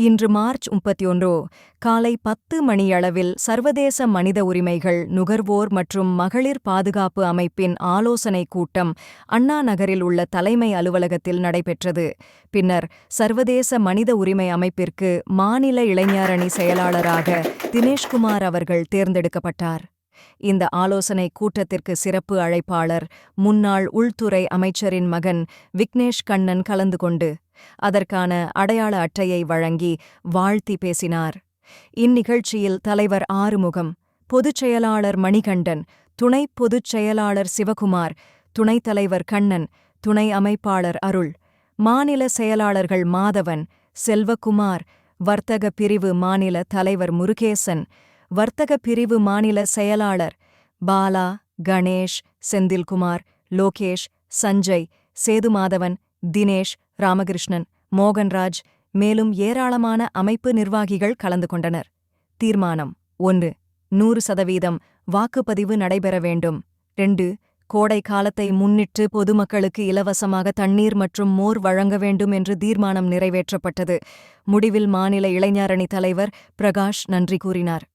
இன்று மார்ச் முப்பத்தி ஒன்று காலை பத்து மணியளவில் சர்வதேச மனித உரிமைகள் நுகர்வோர் மற்றும் மகளிர் பாதுகாப்பு அமைப்பின் ஆலோசனைக் கூட்டம் அண்ணா நகரில் உள்ள தலைமை அலுவலகத்தில் நடைபெற்றது. பின்னர் சர்வதேச மனித உரிமை அமைப்பிற்கு மாநில இளைஞரணி செயலாளராக தினேஷ்குமார் அவர்கள் தேர்ந்தெடுக்கப்பட்டார். இந்த ஆலோசனைக் கூட்டத்திற்கு சிறப்பு அழைப்பாளர் முன்னாள் உள்துறை அமைச்சரின் மகன் விக்னேஷ் கண்ணன் கலந்து கொண்டு அதற்கான அடையாள அட்டையை வழங்கி வாழ்த்தி பேசினார். இந்நிகழ்ச்சியில் தலைவர் ஆறுமுகம் பொதுச் செயலாளர் மணிகண்டன் துணை பொதுச் செயலாளர் சிவகுமார் துணைத் தலைவர் கண்ணன் துணை அமைப்பாளர் அருள் மாநில செயலாளர்கள் மாதவன் செல்வகுமார் வர்த்தக பிரிவு மாநில தலைவர் முருகேசன் வர்த்தக பிரிவு மாநில செயலாளர் பாலா கணேஷ் செந்தில்குமார் லோகேஷ் சஞ்சய் சேதுமாதவன் தினேஷ் ராமகிருஷ்ணன் மோகன்ராஜ் மேலும் ஏராளமான அமைப்பு நிர்வாகிகள் கலந்து கொண்டனர். தீர்மானம் ஒன்று நூறு சதவீதம் வாக்குப்பதிவு நடைபெற வேண்டும். ரெண்டு கோடை காலத்தை முன்னிட்டு பொதுமக்களுக்கு இலவசமாக தண்ணீர் மற்றும் மோர் வழங்க வேண்டும் என்று தீர்மானம் நிறைவேற்றப்பட்டது. முடிவில் மாநில இளைஞரணி தலைவர் பிரகாஷ் நன்றி கூறினார்.